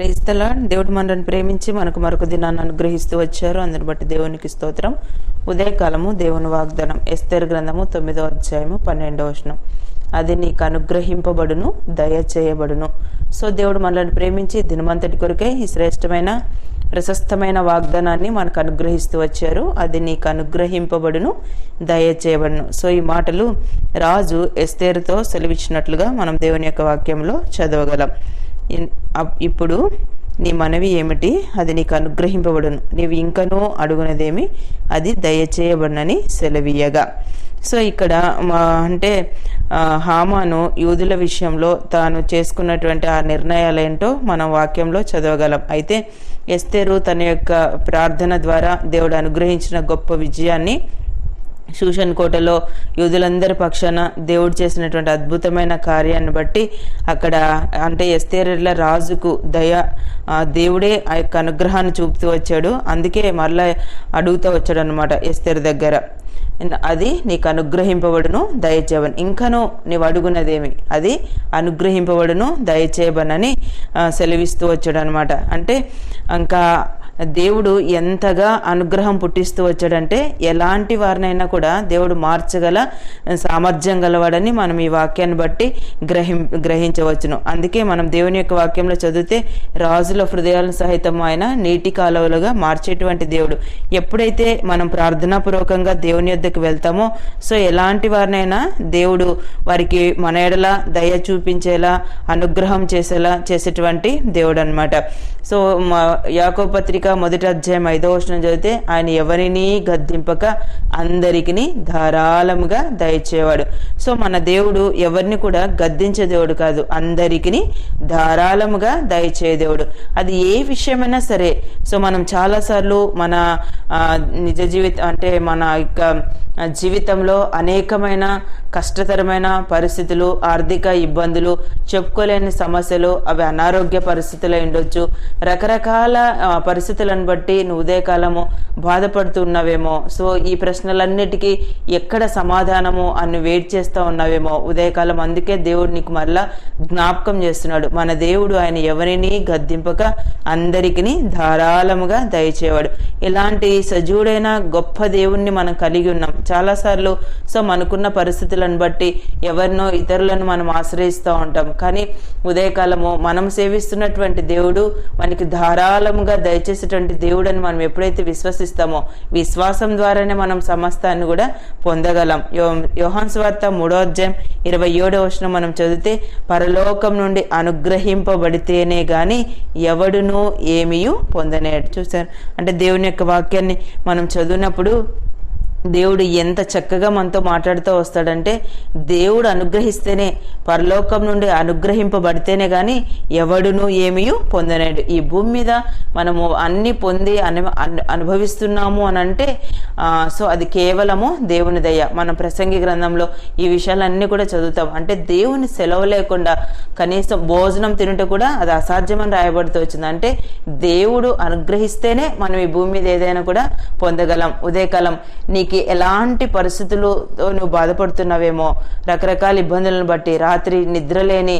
క్రైస్తలా దేవుడు మనల్ని ప్రేమించి మనకు మరొక దినాన్ని అనుగ్రహిస్తూ వచ్చారు. అందుని బట్టి దేవునికి స్తోత్రం. ఉదయకాలము దేవుని వాగ్దానం. ఎస్తేర్ గ్రంథము తొమ్మిదో అధ్యాయము పన్నెండో వచనం. అది నీకు అనుగ్రహింపబడును దయ చేయబడును సో దేవుడు మనల్ని ప్రేమించి దినమంతటి కొరకే ఈ శ్రేష్టమైన ప్రశస్తమైన వాగ్దానాన్ని మనకు అనుగ్రహిస్తూ వచ్చారు. అది నీకు అనుగ్రహింపబడును దయ చేయబడును సో ఈ మాటలు రాజు ఎస్తేరుతో సెలవిచ్చినట్లుగా మనం దేవుని యొక్క వాక్యంలో చదవగలం. ఇప్పుడు నీ మనవి ఏమిటి? అది నీకు అనుగ్రహింపబడును. నీవు ఇంకనూ అడుగునదేమి? అది దయచేయబడినని సెలవీయగా. సో ఇక్కడ మా అంటే హామాను యూదుల విషయంలో తాను చేసుకున్నటువంటి ఆ నిర్ణయాలేంటో మనం వాక్యంలో చదవగలం. అయితే ఎస్తేరు తన యొక్క ప్రార్థన ద్వారా దేవుడు అనుగ్రహించిన గొప్ప విజయాన్ని శూషన్ కోటలో యూదులందరి పక్షాన దేవుడు చేసినటువంటి అద్భుతమైన కార్యాన్ని బట్టి అక్కడ అంటే ఎస్తేరెడ్ల రాజుకు దయ దేవుడే ఆ యొక్క అనుగ్రహాన్ని చూపుతూ వచ్చాడు. అందుకే మరలా అడుగుతూ వచ్చాడు అనమాట ఎస్తేరు దగ్గర. అది నీకు అనుగ్రహింపబడును దయచేయబను ఇంకనూ నీవు అడుగునదేమి అది అనుగ్రహింపబడును దయచేయబనని సెలవిస్తూ వచ్చాడు అనమాట అంటే ఇంకా దేవుడు ఎంతగా అనుగ్రహం పుట్టిస్తూ వచ్చాడంటే ఎలాంటి వారినైనా కూడా దేవుడు మార్చగల సామర్థ్యం గలవాడని మనం ఈ వాక్యాన్ని బట్టి గ్రహి గ్రహించవచ్చును. అందుకే మనం దేవుని యొక్క వాక్యంలో చదివితే రాజుల హృదయాలను సహితం ఆయన నీటి కాలువలుగా మార్చేటువంటి దేవుడు. ఎప్పుడైతే మనం ప్రార్థనాపూర్వకంగా దేవుని యొద్దకు వెళ్తామో సో ఎలాంటి వారినైనా దేవుడు వారికి మన ఎడల దయ చూపించేలా అనుగ్రహం చేసేలా చేసేటువంటి దేవుడు అనమాట సో మా యాకో పత్రిక మొదటి అధ్యాయం ఐదో వచనం చదివితే ఆయన ఎవరిని గద్దింపక అందరికిని ధారాళముగా దయచేవాడు. సో మన దేవుడు ఎవరిని కూడా గద్దించే దేవుడు కాదు అందరికిని ధారాళముగా దయచే దేవుడు. అది ఏ విషయమైనా సరే సో మనం చాలాసార్లు మన నిజ జీవితం అంటే మన యొక్క జీవితంలో అనేకమైన కష్టతరమైన పరిస్థితులు ఆర్థిక ఇబ్బందులు చెప్పుకోలేని సమస్యలు అవి అనారోగ్య పరిస్థితులు ఉండొచ్చు. రకరకాల పరిస్థితులను బట్టి నువ్వు ఉదయకాలము బాధపడుతున్నావేమో. సో ఈ ప్రశ్నలన్నిటికీ ఎక్కడ సమాధానము అని వెయిట్ చేస్తూ ఉన్నావేమో. ఉదయకాలం అందుకే దేవుడు నీకు మరలా జ్ఞాపకం చేస్తున్నాడు. మన దేవుడు ఆయన ఎవరిని గద్దింపక అందరికిని ధారాళముగా దయచేవాడు. ఇలాంటి సజీవుడైన గొప్ప దేవుణ్ణి మనం కలిగి ఉన్నాం. చాలాసార్లు సో మనకున్న పరిస్థితులు పరిస్థితులను బట్టి ఎవరినో ఇతరులను మనం ఆశ్రయిస్తూ ఉంటాం. కానీ ఉదయకాలము మనం సేవిస్తున్నటువంటి దేవుడు మనకి ధారాళముగా దయచేసేటువంటి దేవుడని మనం ఎప్పుడైతే విశ్వసిస్తామో విశ్వాసం ద్వారానే మనం సమస్తాన్ని కూడా పొందగలం. యో యోహాన్ స్వార్త మూడో అధ్యాయం ఇరవై ఏడో వచనం మనం చదివితే పరలోకం నుండి అనుగ్రహింపబడితేనే గాని ఎవడునూ ఏమీ పొందనేడు చూసారు అంటే దేవుని యొక్క వాక్యాన్ని మనం చదివినప్పుడు దేవుడు ఎంత చక్కగా మనతో మాట్లాడుతూ వస్తాడంటే దేవుడు అనుగ్రహిస్తేనే పరలోకం నుండి అనుగ్రహింపబడితేనే గాని ఎవడును ఏమీ పొందలేడు. ఈ భూమి మీద మనము అన్ని పొంది అను అను- అనుభవిస్తున్నాము అని అంటే సో అది కేవలము దేవుని దయ. మనం ప్రసంగి గ్రంథంలో ఈ విషయాలన్నీ కూడా చదువుతాం. అంటే దేవుని సెలవు లేకుండా కనీసం భోజనం తినుట కూడా అది అసాధ్యమని రాయబడుతూ వచ్చింది. అంటే దేవుడు అనుగ్రహిస్తేనే మనం ఈ భూమి మీద ఏదైనా కూడా పొందగలం. ఉదయకాలం నీకు ఎలాంటి పరిస్థితులతో నువ్వు బాధపడుతున్నావేమో రకరకాల ఇబ్బందులను బట్టి రాత్రి నిద్రలేని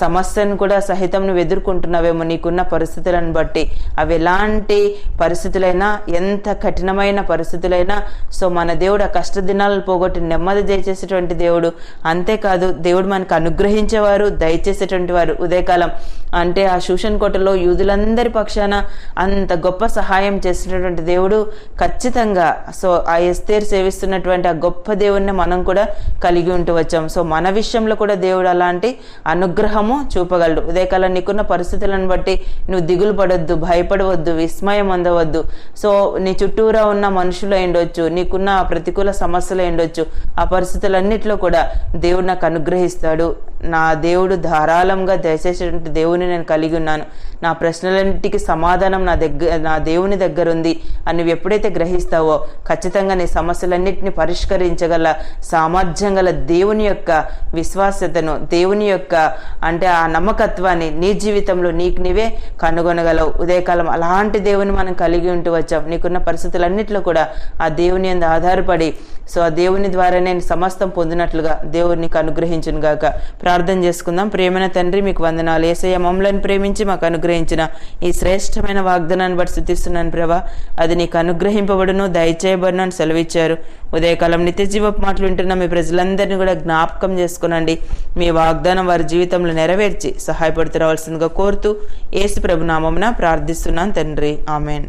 సమస్యను కూడా సహితం నువ్వు ఎదుర్కొంటున్నావేమో నీకున్న పరిస్థితులను బట్టి. అవి ఎలాంటి పరిస్థితులైనా ఎంత కఠినమైన పరిస్థితులైనా సో మన దేవుడు ఆ కష్ట దినాలను పోగొట్టి నెమ్మది దయచేసేటువంటి దేవుడు. అంతేకాదు దేవుడు మనకు అనుగ్రహించేవారు దయచేసేటువంటి వారు ఉదయకాలం. అంటే ఆ శూషన్ కోటలో యూదులందరి పక్షాన అంత గొప్ప సహాయం చేసినటువంటి దేవుడు ఖచ్చితంగా సో ఆ ఎస్తేర్ సేవిస్తున్నటువంటి ఆ గొప్ప దేవుణ్ణి మనం కూడా కలిగి ఉంటూ వచ్చాం. సో మన విషయంలో కూడా దేవుడు అలాంటి అనుగ్రహము చూపగలడు. ఉదయకాలం నీకున్న పరిస్థితులను బట్టి నువ్వు దిగులు పడొద్దు భయపడవద్దు విస్మయం అందవద్దు. సో నీ చుట్టూరా ఉన్న మనుషులు ఉండొచ్చు నీకున్న ఆ ప్రతికూల సమస్యలు ఉండొచ్చు. ఆ పరిస్థితులన్నిటిలో కూడా దేవుడు నాకు అనుగ్రహిస్తాడు. నా దేవుడు ధారాళంగా దయచేసేటువంటి దేవుని నేను కలిగి ఉన్నాను. నా ప్రశ్నలన్నిటికీ సమాధానం నా దగ్గర నా దేవుని దగ్గర ఉంది అని నువ్వు ఎప్పుడైతే గ్రహిస్తావో ఖచ్చితంగా నీ సమస్యలన్నింటినీ పరిష్కరించగల సామర్థ్యం గల దేవుని యొక్క విశ్వాసతను దేవుని యొక్క అంటే ఆ నమ్మకత్వాన్ని నీ జీవితంలో నీకు నీవే కనుగొనగలవు. ఉదయకాలం అలాంటి దేవుని మనం కలిగి ఉంటూ వచ్చాం. నీకున్న పరిస్థితులన్నింటిలో కూడా ఆ దేవుని మీద ఆధారపడి సో ఆ దేవుని ద్వారా నేను సమస్తం పొందినట్లుగా దేవుడిని అనుగ్రహించును గాక. ప్రార్థన చేసుకుందాం. ప్రేమైన తండ్రి మీకు వందనాలు. ఏసయ్య మమ్మల్ని ప్రేమించి మాకు అనుగ్రహించిన ఈ శ్రేష్టమైన వాగ్దానాన్ని బట్టి స్థుతిస్తున్నాను ప్రభా. అది నీకు అనుగ్రహింపబడును దయచేయబడును అని సెలవిచ్చారు. ఉదయకాలం నిత్య జీవపు మాటలు వింటున్న మీ ప్రజలందరినీ కూడా జ్ఞాపకం చేసుకునండి. మీ వాగ్దానం వారి జీవితంలో నెరవేర్చి సహాయపడుతూ రావాల్సిందిగా కోరుతూ ఏసు ప్రభు నామమున ప్రార్థిస్తున్నాను తండ్రి. ఆమెన్.